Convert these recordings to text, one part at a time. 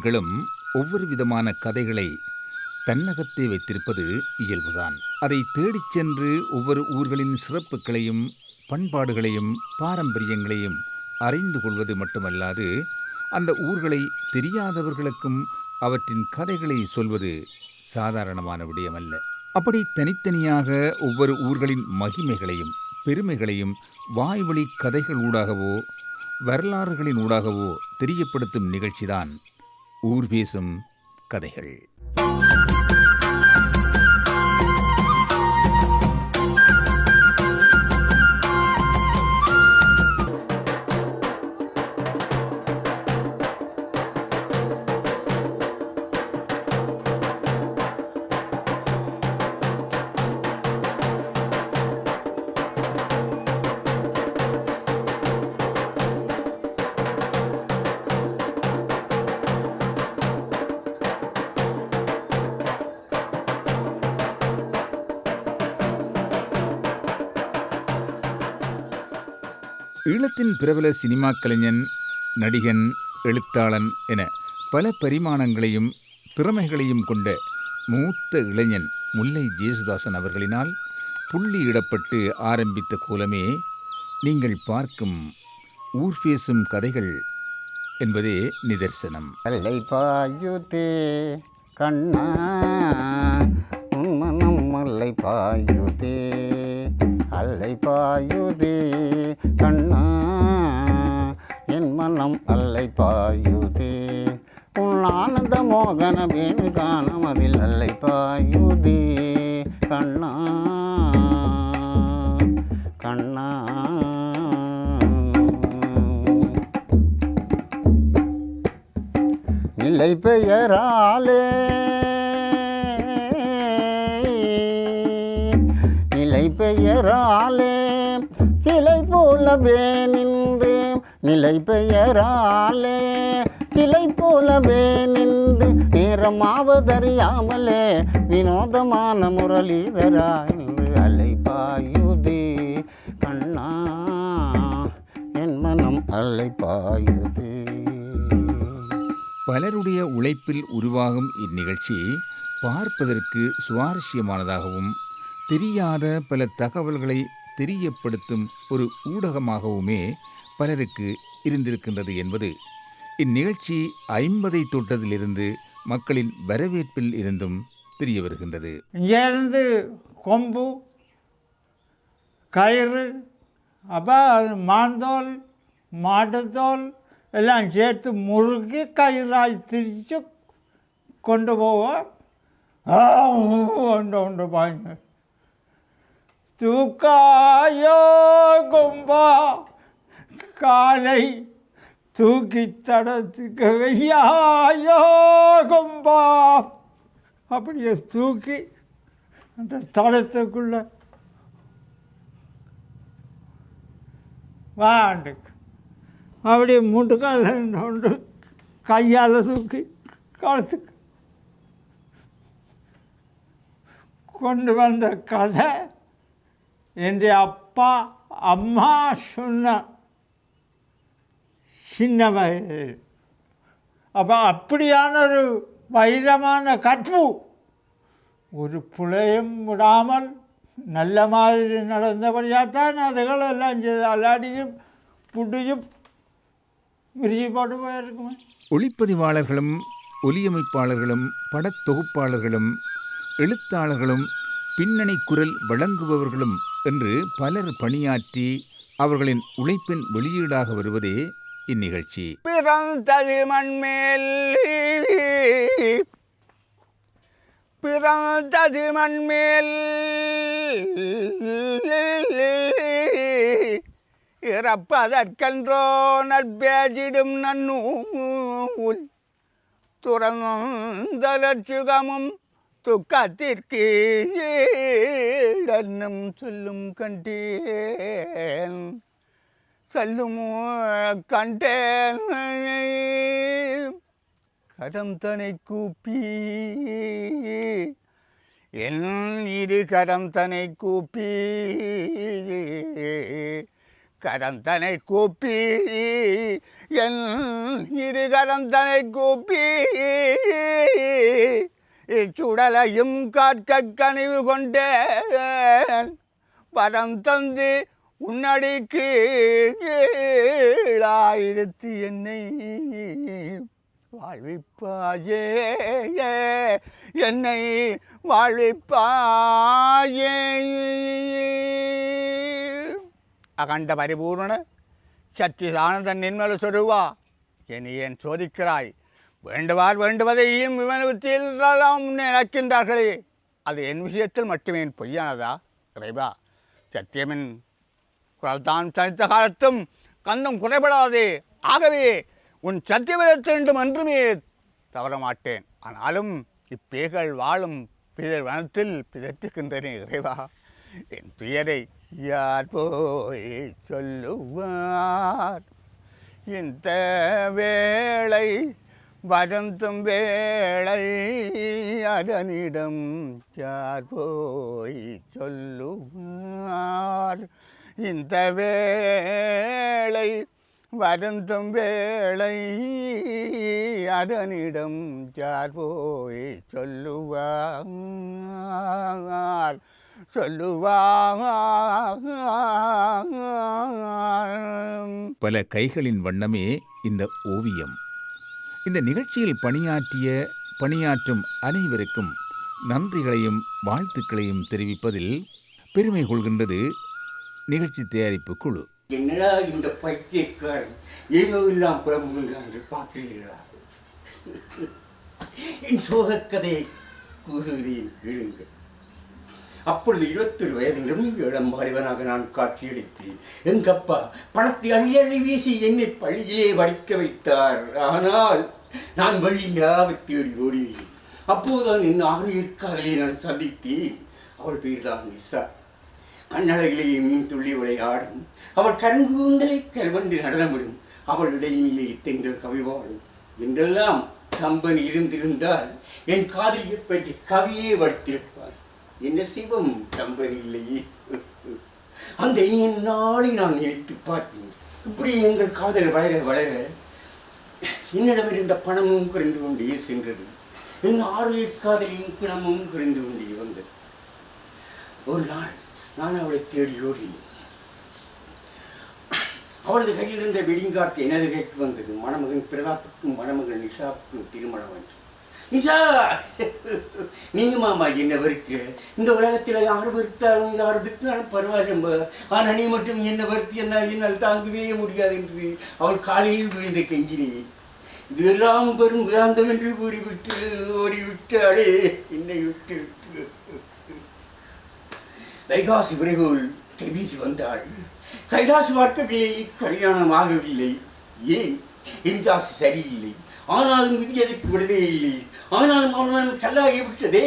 ஒவ்வொருவர்களும் ஒவ்வொரு விதமான கதைகளை தன்னகத்தை வைத்திருப்பது இயல்புதான். அதை தேடிச் சென்று ஒவ்வொரு ஊர்களின் சிறப்புகளையும் பண்பாடுகளையும் பாரம்பரியங்களையும் அறிந்து கொள்வது மட்டுமல்லாது அந்த ஊர்களை தெரியாதவர்களுக்கும் அவற்றின் கதைகளை சொல்வது சாதாரணமான விடயமல்ல. அப்படி தனித்தனியாக ஒவ்வொரு ஊர்களின் மகிமைகளையும் பெருமைகளையும் வாய்வழி கதைகள் ஊடாகவோ வரலாறுகளின் ஊடாகவோ தெரியப்படுத்தும் நிகழ்ச்சிதான் ஊர் பேசும் கதைகள். ஈழத்தின் பிரபல சினிமா கலைஞன் நடிகன் எழுத்தாளன் என பல பரிமாணங்களையும் திறமைகளையும் கொண்ட மூத்த இளைஞன் முல்லை ஜேசுதாசன் அவர்களினால் புள்ளியிடப்பட்டு ஆரம்பித்த கோலமே நீங்கள் பார்க்கும் ஊர் பேசும் கதைகள் என்பதே நிதர்சனம். அல்லை பாயுதே கண்ணா உன் மனம் அல்லை பாயுதே. அல்லை பாயுதே கண்ணா என் மனம் அல்லை பாயுதே உன் ஆனந்த மோகன வேணு காணம் அதில் அல்லை பாயுதே கண்ணா கண்ணா. நிலை பெயராலே பெயராலே சிலை போலவே நின்றேன் நிலை பெயராலே சிலை போலவே நின்று நேரமாவதறியாமலே வினோதமான முரளிதரா என்று அலைப்பாயுதே கண்ணா என் மனம் அலைப்பாயுதே. பலருடைய உழைப்பில் உருவாகும் இந்நிகழ்ச்சி பார்ப்பதற்கு சுவாரஸ்யமானதாகவும் தெரியாத பல தகவல்களை தெரியப்படுத்தும் ஒரு ஊடகமாகவுமே பலருக்கு இருந்திருக்கின்றது என்பது இந்நிகழ்ச்சி ஐம்பதை தொட்டதிலிருந்து மக்களின் வரவேற்பில் இருந்தும் தெரிய வருகின்றது இங்கேருந்து கொம்பு கயிறு அப்போ அது மாந்தோல் மாட்டுத்தோல் எல்லாம் சேர்த்து முறுக்கி கயிறால் திரித்து கொண்டு போவோம் ஒன்று உண்டு உண்டு தூக்காயோ கும்பா? காலை தூக்கி தடத்துக்கு ஐயாயோ கும்பா? அப்படியே தூக்கி அந்த தடத்துக்குள்ள வாண்டு. அப்படியே முட்டுக்கால் ஒன்று கையால் தூக்கி காலத்துக்கு கொண்டு வந்த கதை என்று அப்பா அம்மா சொன்ன சின்ன வயது அப்போ அப்படியான ஒரு வைரமான கற்பு. ஒரு புலையும் விடாமல் நல்ல மாதிரி நடந்தபடியாகத்தான் அதுகள் எல்லாம் செய்து அல்லாடியும் புடியும் விரிச்சு போட்டு போயிருக்குமே. ஒளிப்பதிவாளர்களும் ஒலியமைப்பாளர்களும் படத்தொகுப்பாளர்களும் எழுத்தாளர்களும் பின்னணி குரல் வழங்குபவர்களும் என்று பலர் பணியாற்றி அவர்களின் உழைப்பின் வெளியீடாக வருவதே இந்நிகழ்ச்சி. பிறந்தது மண்மேல் பிறந்தது மண்மேல் இறப்பதற்கென்றோ நற்பேஜிடும் நன்னூல் துறந்த லட்சுகமும் துக்கத்திற்கு ஏடன்னும் சொல்லும் கண்டேன். செல்லுமோ கண்டேன். கடம் தனை கூப்பி என் இரு கடம் தனை கூப்பி கரம் தனை கூப்பி என் இரு கரம் தனை கூப்பி இச்சுடலையும் காட்க கனிவு கொண்டேன். படம் தந்து உன்னடிக்கு ஆயிரத்தி என்னை வாழ்விப்பாயே. என்னை வாழ்விப்பாயே. அகண்ட பரிபூர்ண சச்சிதானந்தன் நின்மல சொருவா. என்னை ஏன் சோதிக்கிறாய்? வேண்டுவார் வேண்டுவதையும் விமனத்தில் நினைக்கின்றார்களே. அது என் விஷயத்தில் மட்டுமே பொய்யானதா? இறைவா சத்தியமின் குரல்தான் தனித்த காலத்தும் கந்தம் குறைபடாதே. ஆகவே உன் சத்தியவிடத்திலும் என்றுமே தவற மாட்டேன். ஆனாலும் இப்பேகள் வாழும் பிதர் வனத்தில் பிதற்றுகின்றனே இறைவா. என் துயரை யார் போய் சொல்லுவார்? இந்த வேளை வதந்தும் வேளை அதனிடம் யார் போய் சொல்லுவார்? இந்த வேளை வருந்தும் வேளை அதனிடம் யார் போய் சொல்லுவார்? சொல்லுவார். பல கைகளின் வண்ணமே இந்த ஓவியம். இந்த நிகழ்ச்சியில் பணியாற்றிய பணியாற்றும் அனைவருக்கும் நன்றிகளையும் வாழ்த்துக்களையும் தெரிவிப்பதில் பெருமை கொள்கின்றது நிகழ்ச்சி தயாரிப்பு குழு. என்னடா இந்த பைத்தியக்காரன்? ஏதோ இல்லாம் புலம்புகின்றான் பார்க்கிறீர்களா? என் சோகக்கதையை கூறுகிறேன் கேளுங்கள் அப்பொழுது இருபத்தொரு வயதிலும் இளம் வாலிபனாக நான் காட்சியளித்தேன். எங்கப்பா பணத்தை அள்ளி அள்ளி வீசி என்னை பள்ளியிலே வடிக்க வைத்தார். ஆனால் நான் வழியாக தேடி ஓடினேன். அப்போதுதான் என் ஆரோக்கியக்காரரை நான் சந்தித்தேன். அவள் பேர்தான் நிசா கண்ணழகிலேயே மீன் துள்ளி விளையாடும் அவள் கருங்கூந்தலை கல்வண்டு நடனமிடும். அவள் இடையிலே தென்றல் கவிவாடும். என்றெல்லாம் கம்பன் இருந்திருந்தால் என் காதலியை பற்றி கவியே வடித்திருப்பார். என்ன சிவம் தம்பதி இல்லையே அந்த இனிய நாளை நான் நினைத்து பார்த்தேன் இப்படி எங்கள் காதல் வளர வளர என்னிடம் இருந்த பணமும் குறைந்து கொண்டே சென்றது. என் ஆரோக்கிய காதலின் குணமும் குறைந்து கொண்டே வந்தது. ஒரு நாள் நான் அவளை தேடி ஓடி அவளது கையில் இருந்த வெடிங்காட்டு எனது கைக்கு வந்தது. மணமகன் பிரதாப்புக்கும் மணமகன் நிஷாவுக்கும் திருமணம் என்று நிஷா நீங்க மாமா என்ன வெறுக்கிற இந்த உலகத்தில் யார் வெறுத்தாலும் யார் திட்டினாலும் பரவாயில்ல ஆனால் நீ மட்டும் என்ன வெறுத்து என்ன என்னால் தாங்கவே முடியாது என்று அவள் காலையில் விழுந்த கெஞ்சினேன் இதெல்லாம் பெரும் வேந்தம் என்று கூறிவிட்டு ஓடிவிட்டாளே என்னை விட்டு விட்டு. தைகாசி விரைவில் கெபீசி வந்தாள். கைலாசு பார்க்கவில்லை கல்யாணம் ஆகவில்லை. ஏன்? என் காசு சரியில்லை. ஆனாலும் விதியதற்கு விடவே இல்லை. ஆனாலும் அவன் கல்லாகி விட்டதே.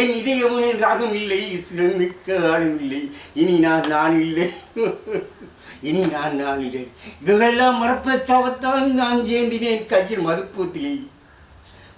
என் இதயமும் என் ராகம் இல்லை. சிறன் மிக்க ஆளும் இல்லை. இனி நான் நான் இல்லை. இனி நான் நான் இல்லை. இவைகளெல்லாம் மறப்பதாகத்தான் நான் ஏந்தினேன். கையில் மதுப்பூத்தியை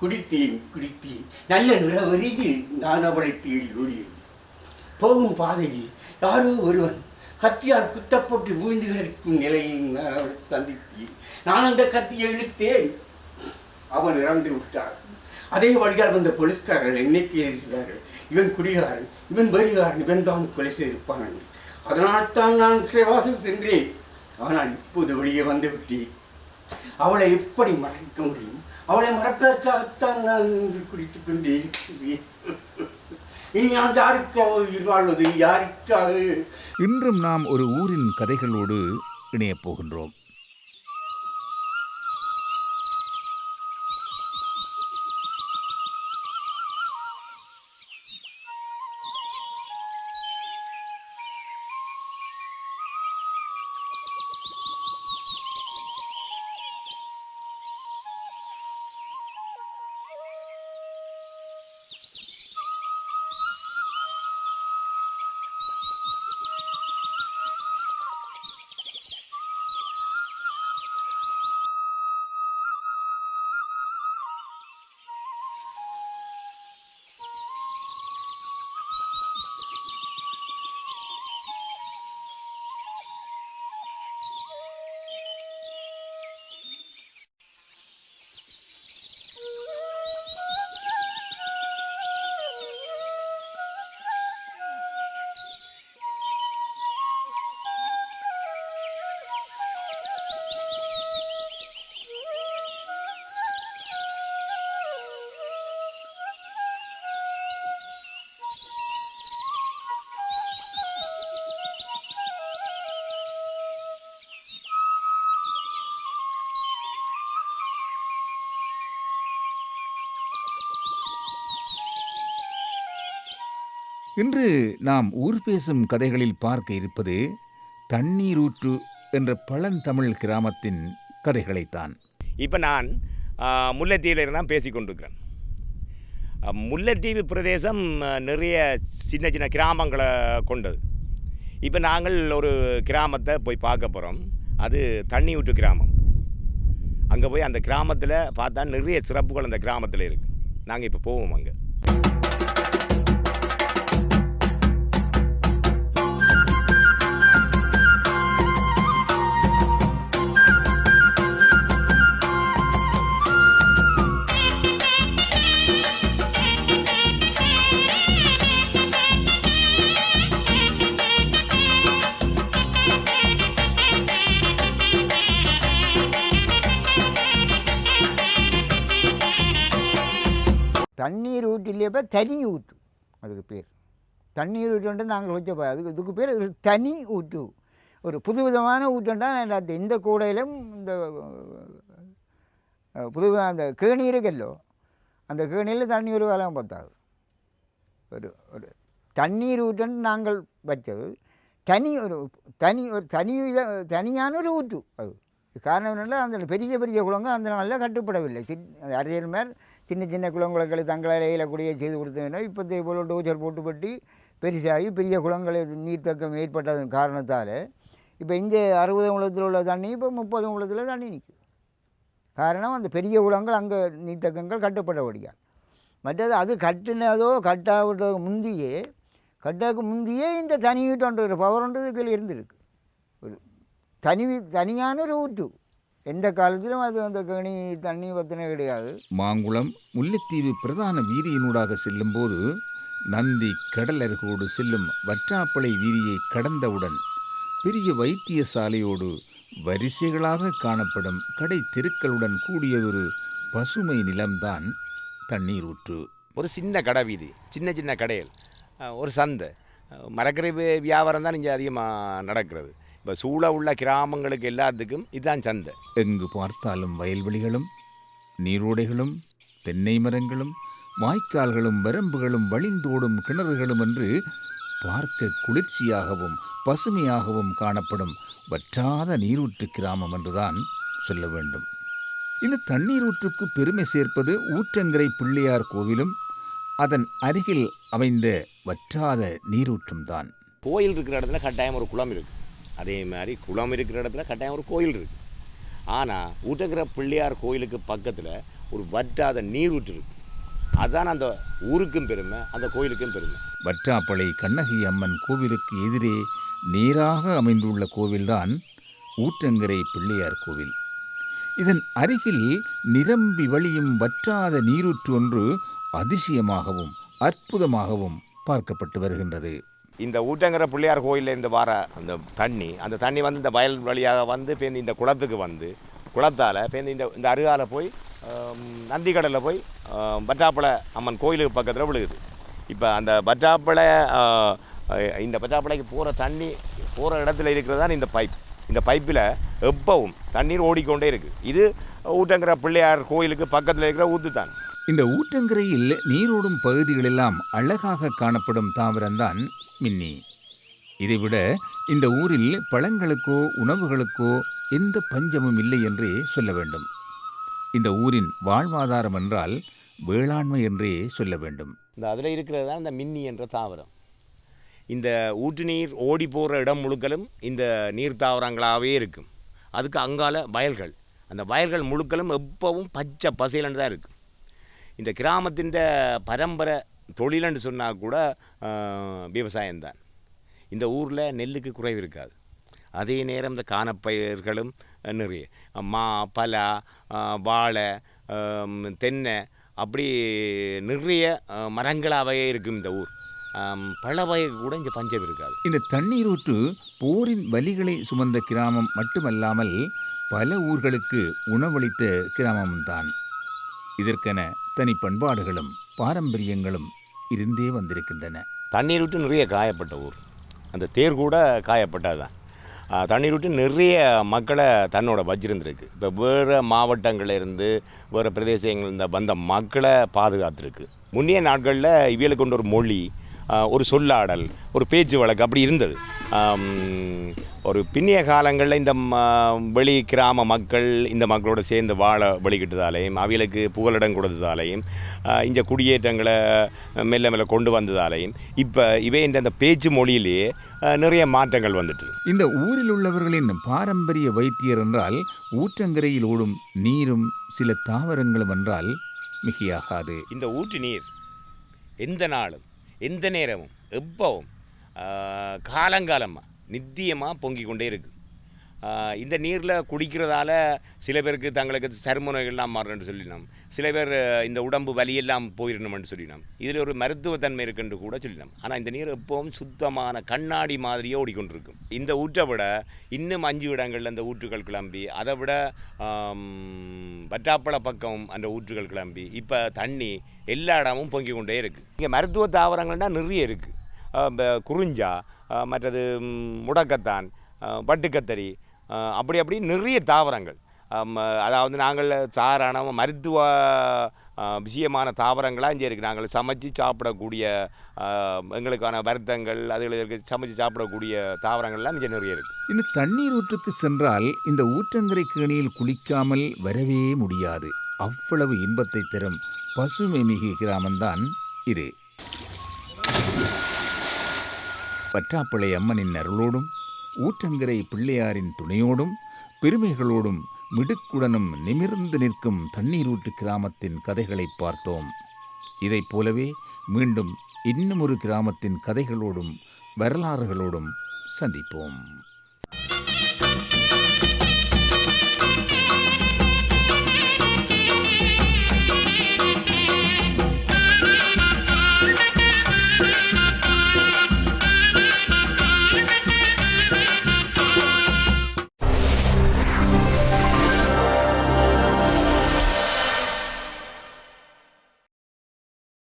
குடித்தேன் குடித்தேன். நல்ல நிறவரியில் நான் அவளை தேடி ஓடியேன். போகும் பாதையில் யாரோ ஒருவன் கத்தியால் குத்தப்பட்டு வீழ்ந்து கிடக்கும் நிலையில் நான் அவளை சந்தித்தேன். நான் அந்த கத்தியை இழுத்தேன். அவன் இறந்து விட்டான். அதே வழியால் வந்த போலீஸ்காரர்கள் என்னை பேசுகிறார்கள் இவன் குடிகாரன் இவன் வரிகாரன் இவன் தான் கொலை செய்திருப்பான் என்று. அதனால் தான் நான் சிறைவாசல் சென்றேன். ஆனால் இப்போது வெளியே வந்து விட்டேன் அவளை எப்படி மறக்க முடியும்? அவளை மறப்பதற்காகத்தான் நான் இன்று குடித்துக் கொண்டே இருக்கிறேன். இனி நான் யாருக்காக உயிர் வாழ்வது யாருக்காக? இன்றும் நாம் ஒரு ஊரின் கதைகளோடு இணையப் போகின்றோம். இன்று நாம் ஊர் பேசும் கதைகளில் பார்க்க இருப்பது தண்ணீரூற்று என்ற பழந்தமிழ் கிராமத்தின் கதைகளைத்தான். இப்போ நான் முல்லைத்தீவில் இருந்து தான் பேசி முல்லைத்தீவு பிரதேசம் நிறைய சின்ன சின்ன கிராமங்களை கொண்டது. இப்போ நாங்கள் ஒரு கிராமத்தை போய் பார்க்க போகிறோம் அது தண்ணி ஊற்று கிராமம். அங்கே போய் அந்த கிராமத்தில் பார்த்தா நிறைய சிறப்புகள் அந்த கிராமத்தில் இருக்குது நாங்கள் இப்போ போவோம் அங்கே. தண்ணீர் ஊற்று தனி ஊற்று. அதுக்கு பேர். தண்ணீர் ஊற்றுண்டு நாங்கள் வச்ச அதுக்கு இதுக்கு பேர் ஒரு தனி ஊற்று. ஒரு புதுவிதமான ஊற்றுண்டா இந்த கூடையிலும் இந்த புது அந்த கேணி இருக்கல்லோ அந்த கேணியில் தண்ணி ஒரு காலம் பத்தாது. ஒரு ஒரு தண்ணீர் ஊற்றுன்னு நாங்கள் வச்சது. தனி ஒரு தனி ஒரு தனி தனியான ஒரு ஊற்று அது. காரணம் என்னென்னா அந்த பெரிய பெரிய குளங்கள் அந்த நாளில் கட்டுப்படவில்லை. சிற் அரசியல் மேல் சின்ன சின்ன குளங்களை தங்களால் இயலக்கூடிய செய்து கொடுத்ததுன்னா இப்போ இதே போல் டோச்சர் போட்டு பட்டி பெருசாகி பெரிய குளங்களை நீர்த்தக்கம் ஏற்பட்டதன் காரணத்தால் இப்போ இங்கே அறுபது குளத்தில் உள்ள தண்ணி இப்போ முப்பது குளத்தில் தண்ணி நிற்கும் காரணம் அந்த பெரிய குளங்கள் அங்கே நீர்த்தக்கங்கள் கட்டப்படபடியா மற்றது அது கட்டினதோ கட்டாவிட்டதோ முந்தியே கட்டாக்கு முந்தியே இந்த தனியீட்டோன்ற ஒரு பவர்ன்றது இதில் இருந்திருக்கு. ஒரு தனி தனியான ஒரு ஊற்று. எந்த காலத்திலும் அது அந்த கனி தண்ணி பற்றின கிடையாது. மாங்குளம் முல்லைத்தீவு பிரதான வீதியினூடாக செல்லும்போது நந்தி கடலருகோடு செல்லும் வற்றாப்பளை வீதியை கடந்தவுடன் பெரிய வைத்தியசாலையோடு வரிசைகளாக காணப்படும் கடை தெருக்களுடன் கூடியதொரு பசுமை நிலம்தான் தண்ணீரூற்று. ஒரு சின்ன கடை வீதி சின்ன சின்ன கடைகள் ஒரு சந்தை. மரக்கறி வியாபாரம் தான் இங்கே அதிகமாக நடக்கிறது. இப்போ சூழ உள்ள கிராமங்களுக்கு எல்லாத்துக்கும் இதுதான் சந்தை. எங்கு பார்த்தாலும் வயல்வெளிகளும் நீரோடைகளும் தென்னை மரங்களும் வாய்க்கால்களும் வரம்புகளும் வழிந்தோடும் கிணறுகளும் என்று பார்க்க குளிர்ச்சியாகவும் பசுமையாகவும் காணப்படும் வற்றாத நீரூற்று கிராமம் என்றுதான் சொல்ல வேண்டும். இந்த தண்ணீரூற்றுக்கு பெருமை சேர்ப்பது ஊற்றங்கரை பிள்ளையார் கோவிலும் அதன் அருகில் அமைந்த வற்றாத நீரூற்றும் தான் கோயில் இருக்கிற இடத்துல கட்டாயம் ஒரு குளம் இருக்குது அதே மாதிரி குளம் இருக்கிற இடத்துல கட்டாயம் ஒரு கோயில் இருக்குது ஆனால் ஊட்டக்கிற பிள்ளையார் கோயிலுக்கு பக்கத்தில் ஒரு வற்றாத நீரூற்று இருக்குது அதுதான் அந்த ஊருக்கும் பெருமை அந்த கோயிலுக்கும் பெருமை. வற்றாப்பளை கண்ணகி அம்மன் கோவிலுக்கு எதிரே நேராக அமைந்துள்ள கோவில்தான் ஊற்றங்கரை பிள்ளையார் கோவில். இதன் அருகில் நிரம்பி வழியும் வற்றாத நீரூற்று ஒன்று அதிசயமாகவும் அற்புதமாகவும் பார்க்கப்பட்டு வருகின்றது. இந்த ஊட்டங்கிற பிள்ளையார் கோயிலேருந்து வர அந்த தண்ணி அந்த தண்ணி வந்து இந்த வயல் வழியாக வந்து பேருந்து இந்த குளத்துக்கு வந்து குளத்தால் பேருந்து இந்த இந்த அருகால போய் நந்திக்கடலில் போய் ஆம், பற்றாப்பளை அம்மன் கோயிலுக்கு பக்கத்தில் விழுகுது. இப்போ அந்த பற்றாப்பளை இந்த பற்றாப்பளைக்கு போகிற தண்ணி போகிற இடத்துல இருக்கிறது தான் இந்த பைப். இந்த பைப்பில் எப்பவும் தண்ணீர் ஓடிக்கொண்டே இருக்குது இது ஊட்டங்கிற பிள்ளையார் கோயிலுக்கு பக்கத்தில் இருக்கிற ஊத்து தான் இந்த ஊற்றங்கரையில் நீரோடும் பகுதிகளெல்லாம் அழகாக காணப்படும் தாவரம்தான் மின்னி. இதைவிட இந்த ஊரில் பழங்களுக்கோ உணவுகளுக்கோ எந்த பஞ்சமும் இல்லை என்றே சொல்ல வேண்டும். இந்த ஊரின் வாழ்வாதாரம் என்றால் வேளாண்மை என்றே சொல்ல வேண்டும். இந்த அதில் இருக்கிறது தான் இந்த மின்னி என்ற தாவரம். இந்த ஊற்று நீர் ஓடி போகிற இடம் முழுக்கலும் இந்த நீர் தாவரங்களாகவே இருக்கும். அதுக்கு அங்கால வயல்கள். அந்த வயல்கள் முழுக்கலும் எப்பவும் பச்சை பசையிலன்னு தான் இருக்குது இந்த கிராமத்தின் பரம்பரை தொழில்னு சொன்னால் கூட விவசாயம்தான். இந்த ஊரில் நெல்லுக்கு குறைவு இருக்காது. அதே நேரம் இந்த காணப்பயிர்களும் நிறைய. மா பலா வாழை தென்னை அப்படி நிறைய மரங்களாகவே இருக்கும் இந்த ஊர். பல வகை கூட இங்கே பஞ்சம் இருக்காது. இந்த தண்ணீர் ஊற்று போரின் வலிகளை சுமந்த கிராமம் மட்டுமல்லாமல் பல ஊர்களுக்கு உணவளித்த கிராமம்தான். இதற்கென தனி பண்பாடுகளும் பாரம்பரியங்களும் இருந்தே வந்திருக்கின்றன. தண்ணீர் விட்டு நிறைய காயப்பட்ட ஊர். அந்த தேர் கூட காயப்பட்டாதான் தண்ணீர் விட்டு நிறைய மக்களை தன்னோட வச்சிருந்துருக்கு. இப்போ வேறு மாவட்டங்கள்ல இருந்து வேறு பிரதேசங்கள்லேருந்து வந்த மக்களை பாதுகாத்துருக்கு. முன்னைய நாட்களில் இவியலுக்கு கொண்ட ஒரு மொழி ஒரு சொல்லாடல் ஒரு பேச்சு வழக்கு அப்படி இருந்தது. ஒரு பின்னிய காலங்களில் இந்த வெளி கிராம மக்கள் இந்த மக்களோட சேர்ந்து வாழ வழிகிட்டதாலேயும் அவைகளுக்கு புகலிடம் கொடுத்ததாலேயும் இந்த குடியேற்றங்களை மெல்ல மெல்ல கொண்டு வந்ததாலேயும் இப்போ இவை இந்த அந்த பேச்சு மொழியிலேயே நிறைய மாற்றங்கள் வந்துட்டு இந்த ஊரில் உள்ளவர்களின் பாரம்பரிய வைத்தியர் என்றால் ஊற்றங்கரையில் ஓடும் நீரும் சில தாவரங்களும் என்றால் மிகையாகாது. இந்த ஊற்று நீர் எந்த நாளும் எந்த நேரமும் எப்பவும் காலங்காலமாக நித்தியமாக பொங்கி கொண்டே இருக்குது இந்த நீரில் குடிக்கிறதால சில பேருக்கு தங்களுக்கு சரும நோய்கள்லாம் மாறணும்னு சொல்லினோம். சில பேர் இந்த உடம்பு வலியெல்லாம் போயிடணும்னு சொல்லினோம். இதில் ஒரு மருத்துவத்தன்மை இருக்குன்னு கூட சொல்லினோம். ஆனால் இந்த நீர் எப்பவும் சுத்தமான கண்ணாடி மாதிரியே ஓடிக்கொண்டிருக்கும். இந்த ஊற்றை விட இன்னும் அஞ்சு இடங்களில் அந்த ஊற்றுகள் கிளம்பி அதை விட ஆம், வட்டாப்பழ பக்கம் அந்த ஊற்றுகள் கிளம்பி இப்போ தண்ணி எல்லா இடமும் பொங்கி கொண்டே இருக்குது இங்கே மருத்துவ தாவரங்கள்னா நிறைய இருக்குது குறிஞ்சா மற்றது முடக்கத்தான் வட்டுக்கத்தரி அப்படி அப்படி நிறைய தாவரங்கள். அதாவது நாங்கள் சாரான மருத்துவ விஷயமான தாவரங்களாக இங்கே இருக்குது நாங்கள் சமைச்சு சாப்பிடக்கூடிய எங்களுக்கான வருத்தங்கள் அதுகளுக்கு சமைச்சு சாப்பிடக்கூடிய தாவரங்கள்லாம் இங்கே நிறைய இருக்குது இன்னும் தண்ணீர் ஊற்றுக்கு சென்றால் இந்த ஊற்றங்கரை கேணியில் குளிக்காமல் வரவே முடியாது. அவ்வளவு இன்பத்தை தரும் பசுமை மிகு கிராமம்தான் இது. பற்றாப்பளை அம்மனின் அருளோடும் ஊற்றங்கரை பிள்ளையாரின் துணையோடும் பெருமைகளோடும் மிடுக்குடனும் நிமிர்ந்து நிற்கும் தண்ணீரூற்று கிராமத்தின் கதைகளை பார்த்தோம். இதைப் போலவே மீண்டும் இன்னும் ஒரு கிராமத்தின் கதைகளோடும் வரலாறுகளோடும் சந்திப்போம்.